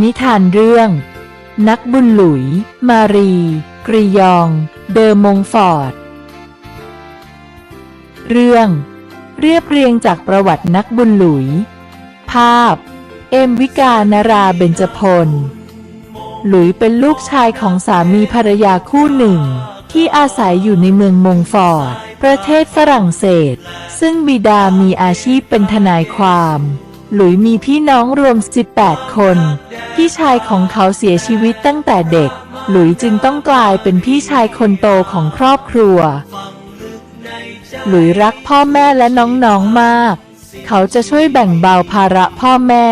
นิทานเรื่อง นักบุญหลุย มารี กรียอง เดอมงฟอร์ด เรื่อง เรียบเรียงจากประวัตินักบุญหลุย ภาพ เอมวิกานาราเบญจพล หลุยเป็นลูกชายของสามีภรรยาคู่หนึ่ง ที่อาศัยอยู่ในเมืองมงฟอร์ด ประเทศฝรั่งเศส ซึ่งบิดามีอาชีพเป็นทนายความ หลุยมีพี่น้องรวม 18 คน พี่ชายของเขาเสียชีวิตตั้งแต่เด็ก หลุยจึงต้องกลายเป็นพี่ชายคนโตของครอบครัว หลุยรักพ่อแม่และน้องๆมาก เขาจะช่วยแบ่งเบาภาระพ่อแม่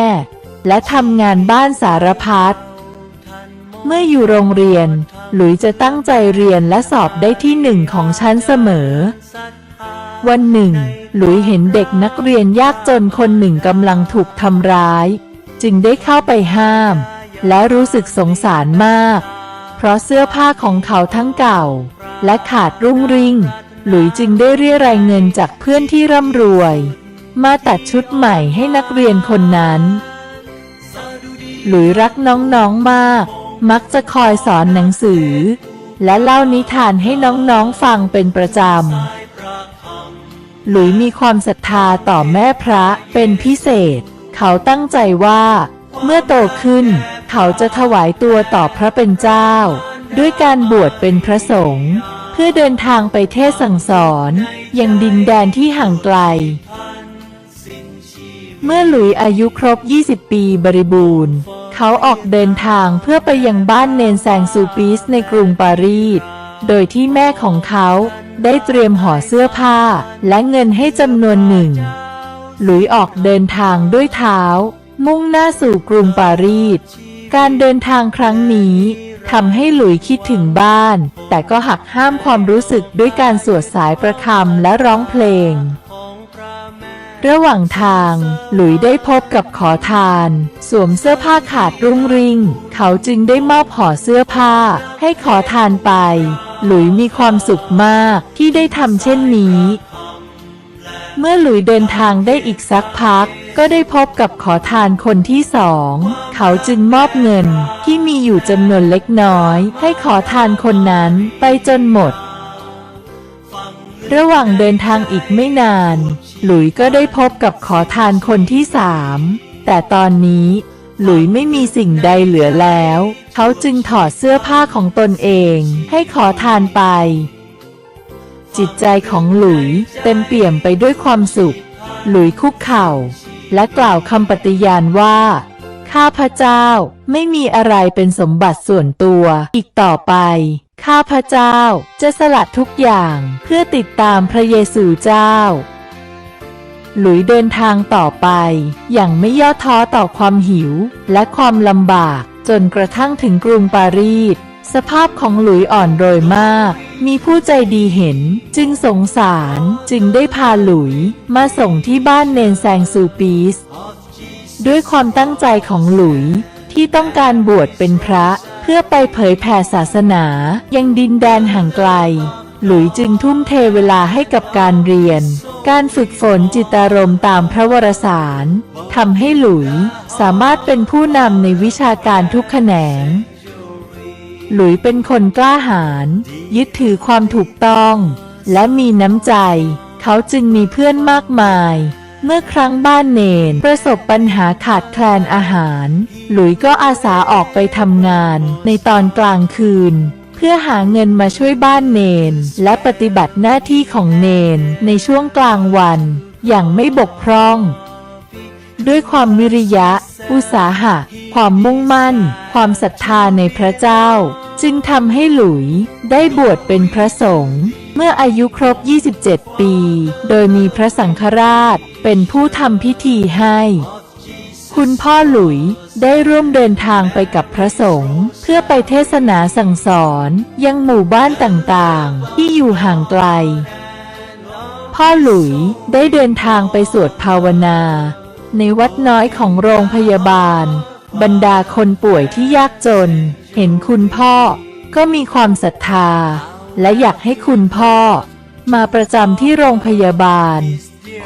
และทำงานบ้านสารพัด เมื่ออยู่โรงเรียน หลุยจะตั้งใจเรียนและสอบได้ที่หนึ่งของชั้นเสมอ วันหนึ่ง หลุยเห็นเด็กนักเรียนยากจนคนหนึ่งกำลังถูกทำร้าย จึงได้เข้าไปห้าม และรู้สึกสงสารมาก เพราะเสื้อผ้าของเขาทั้งเก่า และขาดรุ่งริ่ง หลุยจึงได้เรียรายเงินจากเพื่อนที่ร่ำรวย มาตัดชุดใหม่ให้นักเรียนคนนั้น หลุยรักน้องๆมาก มักจะคอยสอนหนังสือ และเล่านิทานให้น้องๆฟังเป็นประจำ หลุยมีความศรัทธาต่อแม่พระเป็นพิเศษ เขาตั้งใจว่า เมื่อโตขึ้น เขาจะถวายตัวต่อพระเป็นเจ้า ด้วยการบวชเป็นพระสงฆ์เพื่อเดินทางไปเทศสั่งสอนยังดินแดนที่ห่างไกล เมื่อหลุยอายุครบ 20 ปีบริบูรณ์ เขาออกเดินทางเพื่อไปยังบ้านเนนแซงซูปิสในกรุงปารีส โดยที่แม่ของเขา ได้เตรียมห่อเสื้อผ้าและเงินให้จำนวนหนึ่ง หลุยออกเดินทางด้วยเท้า มุ่งหน้าสู่กรุงปารีส การเดินทางครั้งนี้ทำให้หลุยคิดถึงบ้าน แต่ก็หักห้ามความรู้สึกด้วยการสวดสายประคำและร้องเพลง ระหว่างทาง หลุยได้พบกับขอทาน สวมเสื้อผ้าขาดรุ่งริ่ง เขาจึงได้มอบห่อเสื้อผ้า ให้ขอทานไป หลุยมีความสุขมากที่ได้ทำเช่นนี้ เมื่อหลุยเดินทางได้อีกสักพัก ก็ได้พบกับขอทานคนที่สอง เขาจึงมอบเงินที่มีอยู่จำนวนเล็กน้อย ให้ขอทานคนนั้นไปจนหมดระหว่างเดินทางอีกไม่นาน หลุยก็ได้พบกับขอทานคนที่สาม แต่ตอนนี้ หลุยไม่มีสิ่งใดเหลือแล้ว เขาจึงถอดเสื้อผ้าของตนเอง ให้ขอทานไป จิตใจของหลุยเต็มเปี่ยมไปด้วยความสุข หลุยคุกเข่า และกล่าวคำปฏิญาณว่า ข้าพเจ้าไม่มีอะไรเป็นสมบัติส่วนตัวอีกต่อไปข้าพเจ้าจะสละทุกอย่างเพื่อติดตามพระเยซูเจ้า หลุยเดินทางต่อไป อย่างไม่ย่อท้อต่อความหิว และความลำบาก จนกระทั่งถึงกรุงปารีส สภาพของหลุยอ่อนโรยมาก มีผู้ใจดีเห็น จึงสงสารจึงได้พาหลุย มาส่งที่บ้านเนนแซงซูปีส ด้วยความตั้งใจของหลุยที่ต้องการบวชเป็นพระเพื่อไปเผยแผ่ศาสนา ยังดินแดนห่างไกล หลุยจึงทุ่มเทเวลาให้กับการเรียน การฝึกฝนจิตารมณ์ตามพระวรสารทำให้หลุยสามารถเป็นผู้นำในวิชาการทุกแขนง หลุยเป็นคนกล้าหาญยึดถือความถูกต้อง และมีน้ำใจ เขาจึงมีเพื่อนมากมาย เมื่อครั้งบ้านเนนประสบปัญหาขาดแคลนอาหาร หลุยก็อาสาออกไปทำงานในตอนกลางคืน พื่อหาเงินมาช่วยบ้านเนน และปฏิบัติหน้าที่ของเนนในช่วงกลางวัน อย่างไม่บกพร่อง ด้วยความวิริยะ อุตสาหะ ความมุ่งมั่น ความศรัทธาในพระเจ้า จึงทำให้หลุยได้บวชเป็นพระสงฆ์เมื่ออายุครบ 27 ปี โดยมีพระสังฆราชเป็นผู้ทำพิธีให้ คุณพ่อหลุยได้ร่วมเดินทางไปกับพระสงฆ์เพื่อไปเทศนาสั่งสอนยังหมู่บ้านต่างๆ ที่อยู่ห่างไกล พ่อหลุยได้เดินทางไปสวดภาวนา ในวัดน้อยของโรงพยาบาล บรรดาคนป่วยที่ยากจน เห็นคุณพ่อก็มีความศรัทธา และอยากให้คุณพ่อ มาประจำที่โรงพยาบาล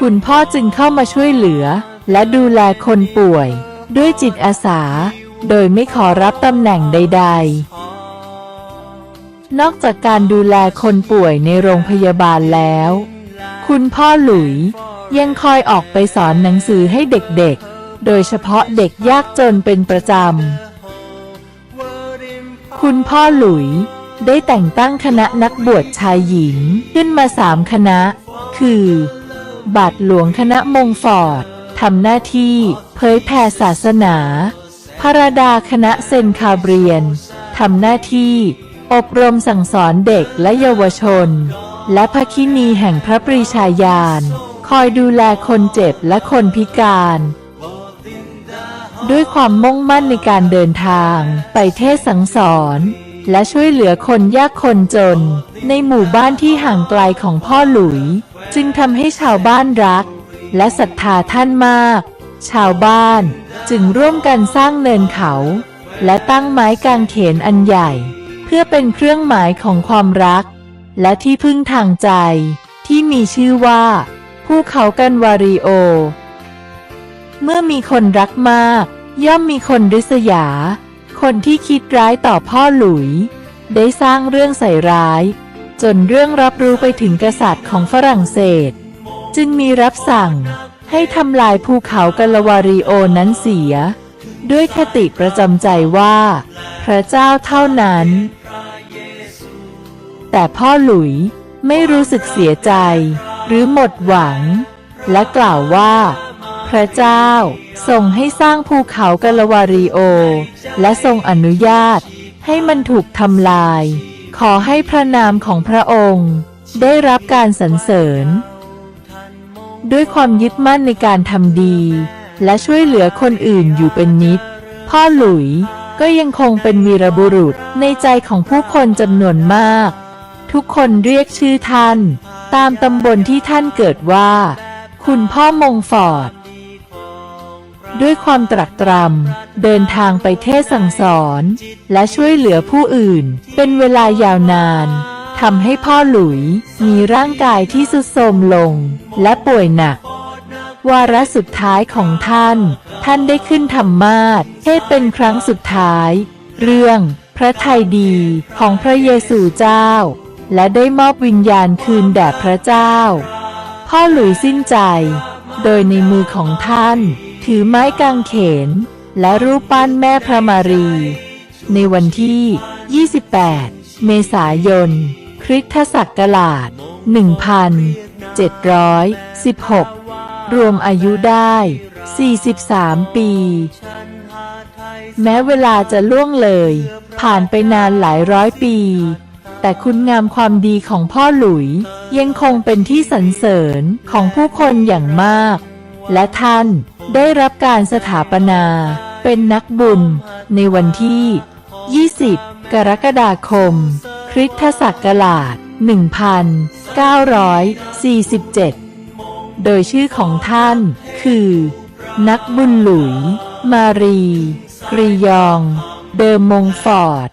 คุณพ่อจึงเข้ามาช่วยเหลือ และดูแลคนป่วย ด้วยจิตอาสา โดยไม่ขอรับตำแหน่งใด ๆ นอกจากการดูแลคนป่วยในโรงพยาบาลแล้ว คุณพ่อหลุยยังคอยออกไปสอนหนังสือให้เด็กๆ โดยเฉพาะเด็กยากจนเป็นประจำ คุณพ่อหลุยได้แต่งตั้งคณะนักบวชชายหญิงขึ้นมาสามคณะ คือ บาทหลวงคณะมงฟอร์ด ทำหน้าที่เผยแผ่ศาสนา พระดาคณะเซนคาเบรียนทำหน้าที่อบรมสั่งสอนเด็กและเยาวชน และพระคินีแห่งพระปรีชาญาณคอยดูแลคนเจ็บและคนพิการ ด้วยความมุ่งมั่นในการเดินทาง ไปเทศสังสอนและช่วยเหลือคนยากคนจน ในหมู่บ้านที่ห่างไกลของพ่อหลุย จึงทำให้ชาวบ้านรัก และศรัทธาท่านมาก ชาวบ้านจึงร่วมกันสร้างเนินเขา และตั้งไม้กางเขนอันใหญ่ เพื่อเป็นเครื่องหมายของความรัก และที่พึ่งทางใจ ที่มีชื่อว่าภูเขากันวาริโอ เมื่อมีคนรักมาก ย่อมมีคนริษยา คนที่คิดร้ายต่อพ่อหลุย ได้สร้างเรื่องใส่ร้าย จนเรื่องรับรู้ไปถึงกษัตริย์ของฝรั่งเศส จึงมีรับสั่งให้ทำลายภูเขากาลวาริโอนั้นเสีย ด้วยคติประจำใจว่า พระเจ้าเท่านั้น แต่พ่อหลุยไม่รู้สึกเสียใจ หรือหมดหวัง และกล่าวว่า พระเจ้าทรงให้สร้างภูเขากาลวาริโอ และทรงอนุญาตให้มันถูกทำลาย ขอให้พระนามของพระองค์ ได้รับการสรรเสริญ ด้วยความยึดมั่นในการทำดี และช่วยเหลือคนอื่นอยู่เป็นนิด พ่อหลุยก็ยังคงเป็นวีรบุรุษในใจของผู้คนจำนวนมาก ทุกคนเรียกชื่อท่าน ตามตำบลที่ท่านเกิดว่า คุณพ่อมงฟอร์ดด้วยความตรักตรำเดินทางไปเทศสั่งสอน และช่วยเหลือผู้อื่น เป็นเวลายาวนาน ทำให้พ่อหลุยมีร่างกายที่สุดโทรมลง และป่วยหนัก วาระสุดท้ายของท่าน ท่านได้ขึ้นธรรมาสเทศเป็นครั้งสุดท้าย เรื่องพระทัยดีของพระเยซูเจ้า และได้มอบวิญญาณคืนแด่พระเจ้า พ่อหลุยสิ้นใจ โดยในมือของท่าน ถือไม้กางเขน และรูปปั้นแม่พระมารี ในวันที่ 28 เมษายน คริสตศักราช 1716 รวมอายุได้ 43 ปี แม้เวลาจะล่วงเลย ผ่านไปนานหลายร้อยปี แต่คุณงามความดีของพ่อหลุย ยังคงเป็นที่สรรเสริญของผู้คนอย่างมาก และท่านได้รับการสถาปนา เป็นนักบุญในวันที่ 20 กรกฎาคม คริสตศักราช 1947 โดยชื่อของท่านคือ นักบุญหลุย มารี กรียอง เดอมงฟอร์ด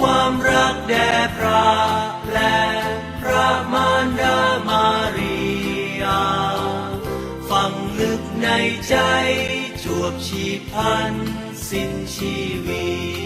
ความรักแด่พระและพระมารดามารียา ฝังลึกในใจจวบชีพันธ สิ้นชีวิต